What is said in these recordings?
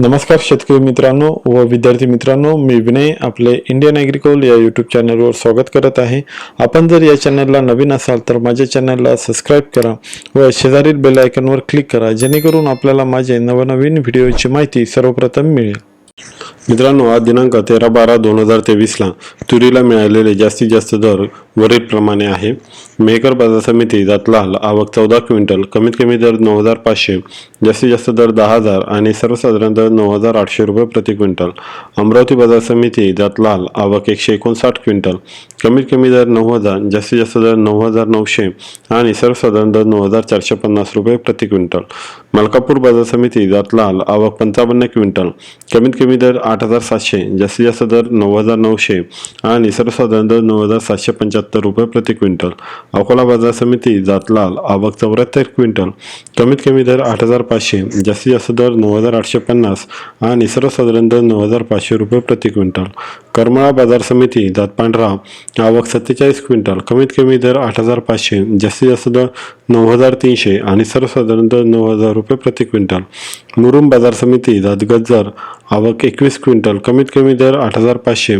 नमस्कार शेतकरी मित्रांनो व विद्यार्थी मित्रांनो मी विनय आपले इंडियन ॲग्रिकोल या यूट्यूब चॅनलवर स्वागत करत आहे. आपण जर या चॅनलला नवीन असाल तर माझ्या चॅनलला सबस्क्राईब करा व शेजारील बेल आयकॉनवर क्लिक करा जेणेकरून आपल्याला माझे नवनवीन व्हिडिओची माहिती सर्वप्रथम मिळेल. मित्रांनो आज दिनांक तेरा बारा दोन हजार तेवीसला तुरीला मिळालेले जास्तीत जास्त दर वरीलप्रमाणे आहे. मेकर बाजार समिती जातलाल आवक चौदा क्विंटल कमीत कमी दर नऊ हजार पाचशे जास्तीत जास्त दर दहा हजार आणि सर्वसाधारण दर नऊ हजार आठशे रुपये प्रति क्विंटल. अमरावती बाजार समिती जातलाल आवक एकशे एकोणसाठ क्विंटल कमीत कमी दर नऊ हजार जास्तीत जास्त दर नऊ हजार नऊशे आणि सर्वसाधारण दर नऊ हजार चारशे पन्नास रुपये प्रति क्विंटल. मलकापूर बाजार समिती जातलाल आवक पंचावन्न क्विंटल कमीत कमी दर आठ हजार सातशे जास्तीत जास्त दर नऊ हजार नऊशे आणि सर्वसाधारण दर नऊ हजार सातशे पंच्याहत्तर रुपये प्रति क्विंटल. अकोला बाजार समिती जातलाल आवक चौऱ्याहत्तर क्विंटल. कमीत कमी दर आठ हजार पाचशे जास्तीत जास्त दर नऊ हजार आठशे पन्नास आणि सर्वसाधारण दर नऊ हजार पाचशे रुपये प्रति क्विंटल. करमाळा बाजार समिती जात पांढरा आवक सत्तेचाळीस क्विंटल कमीत कमी दर आठ हजार पाचशे जास्तीत जास्त दर नऊ हजार तीनशे आणि सर्वसाधारण दर नऊ हजार रुपये प्रति क्विंटल. मुरुम बाजार समिती जात गज्जर आवक एकवीस क्विंटल कमीत कमी दर आठ हजार पाचशे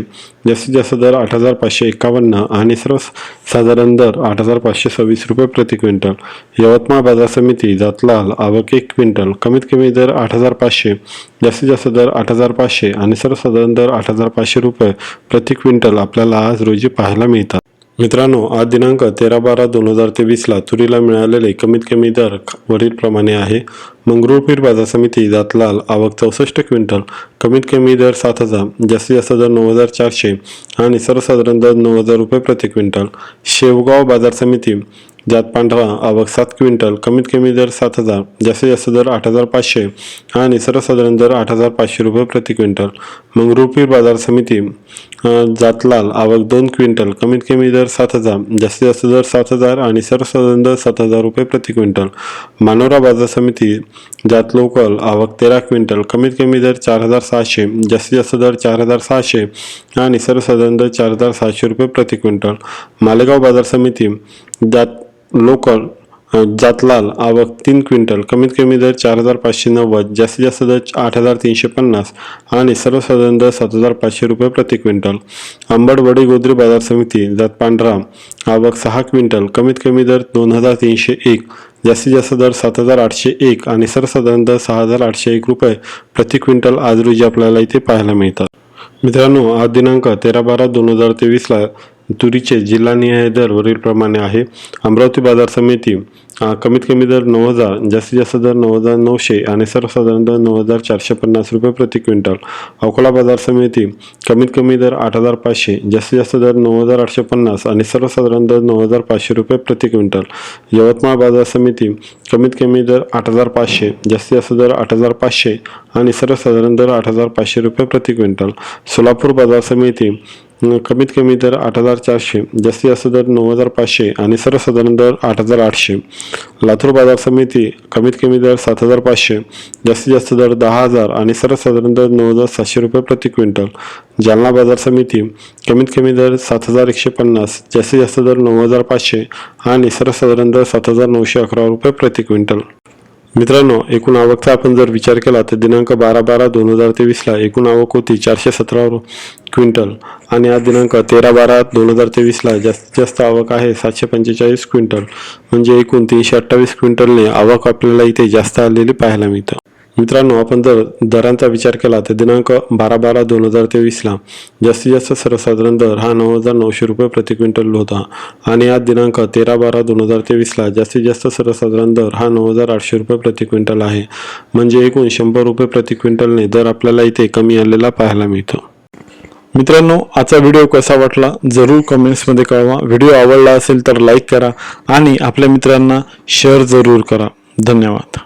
जास्तीत जास्त दर आठ हजार पाचशे एकावन्न आणि सर्वसाधारण दर आठ हजार पाचशे सव्वीस रुपये प्रति क्विंटल. यवतमाळ बाजार समिती जातलाल आवक एक क्विंटल कमीत कमी दर आठ हजार पाचशे जास्तीत जास्त दर आठ हजार पाचशे आणि सर्वसाधारण दर आठ हजार पाचशे रुपये प्रति क्विंटल आपल्याला आज रोजी पाहायला मिळतात. मित्रांनो आज दिनांक तेरा बारा दोन हजार तेवीसला तुरीला मिळालेले कमीत कमी दर वरीलप्रमाणे आहे. मंगरुळपीर बाजार समिती जातलाल आवक चौसष्ट क्विंटल कमीत कमी दर सात हजार जास्तीत जास्त दर नऊ हजार चारशे आणि सर्वसाधारण दर नऊ हजार रुपये प्रति क्विंटल. शेवगाव बाजार समिती ज्यात पांढरा आवक सात क्विंटल कमीत कमी दर सात हजार जास्तीत जास्त दर आठ हजार पाचशे आणि सर्वसाधारण दर आठ हजार पाचशे रुपये प्रति क्विंटल. मंगरुळपीर बाजार समिती जातलाल. आवक दोन क्विंटल. कमीत कमी दर सात हजार. जास्तीत जास्त दर सात हजार आणि सर्वसाधारण दर सात हजार रुपये प्रति क्विंटल. मानोरा बाजार समिती जात लोकल आवक तेरा क्विंटल. कमीत कमी दर चार हजार सहाशे. जास्तीत जास्त दर चार हजार सहाशे आणि सर्वसाधारण दर चार हजार सहाशे रुपये प्रति क्विंटल. मालेगाव बाजार समिती जात लोकल जातलाल आवक तीन क्विंटल कमीत कमी दर चार हजार पाचशे नव्वद जास्तीत जास्त दर आठ हजार तीनशे पन्नास आणि सर्वसाधारण दर सात हजार पाचशे रुपये प्रति क्विंटल. आंबड वडी गोदरी बाजार समिती जात पांढरा आवक सहा क्विंटल कमीत कमी दर दोन हजार तीनशे एक जास्तीत जास्त दर सात हजार आठशे एक आणि सर्वसाधारण दर सहा हजार आठशे एक रुपये प्रति क्विंटल आज रोजी आपल्याला इथे पाहायला मिळतात. मित्रांनो आज दिनांक तेरा बारा दोन हजार तेवीसला तुरीचे जिल्हानिहाय दर वरीलप्रमाणे आहे. अमरावती बाजार समिती कमीत कमी दर नऊ हजार जास्तीत जास्त दर नऊ हजार नऊशे आणि सर्वसाधारण दर नऊ हजार चारशे पन्नास रुपये प्रति क्विंटल. अकोला बाजार समिती कमीत कमी दर आठ हजार पाचशे जास्तीत जास्त दर नऊ हजार आठशे पन्नास आणि सर्वसाधारण दर नऊ हजार पाचशे रुपये प्रति क्विंटल. यवतमाळ बाजार समिती कमीत कमी दर आठ हजार पाचशे जास्तीत जास्त दर आठ हजार पाचशे आणि सर्वसाधारण दर आठ हजार पाचशे रुपये प्रति क्विंटल. सोलापूर बाजार समिती कमीत कमी दर आठ हजार चारशे जास्तीत जास्त दर नऊ हजार पाचशे आणि सर्वसाधारण दर आठ हजार आठशे. लातूर बाजार समिती कमीत कमी दर सात हजार पाचशे जास्तीत जास्त दर दहा हजार आणि सर्वसाधारण दर नऊ हजार सातशे रुपये प्रति क्विंटल. जालना बाजार समिती कमीत कमी दर सात हजार एकशे पन्नास जास्तीत जास्त दर नऊ हजार पाचशे आणि सर्वसाधारण दर सात हजार नऊशे अकरा रुपये प्रति क्विंटल. मित्रांनो एकूण आवकचा आपण जर विचार केला तर दिनांक बारा बारा दोन हजार तेवीसला एकूण आवक होती चारशे सतरा क्विंटल आणि आज दिनांक तेरा बारा दोन हजार तेवीसला जास्तीत जास्त आवक आहे सातशे पंचेचाळीस क्विंटल. म्हणजे एकूण तीनशे अठ्ठावीस क्विंटलने आवक आपल्याला इथे जास्त आलेली पाहायला मिळतं. मित्रांनो आपण जर दरांचा विचार केला तर दिनांक बारा बारा दोन हजार तेवीसला जास्तीत जास्त सर्वसाधारण दर हा नऊ हजार नऊशे रुपये प्रति क्विंटल होता. आणि आज दिनांक तेरा बारा दोन हजार तेवीसला जास्तीत जास्त सर्वसाधारण दर हा नऊ हजार आठशे रुपये प्रति क्विंटल आहे. म्हणजे एकूण शंभर रुपये प्रति क्विंटलने दर आपल्याला इथे कमी आलेला पाहायला मिळतो. मित्रांनो आजचा व्हिडिओ कसा वाटला जरूर कमेंट्समध्ये कळवा. व्हिडिओ आवडला असेल तर लाईक करा आणि आपल्या मित्रांना शेअर जरूर करा. धन्यवाद.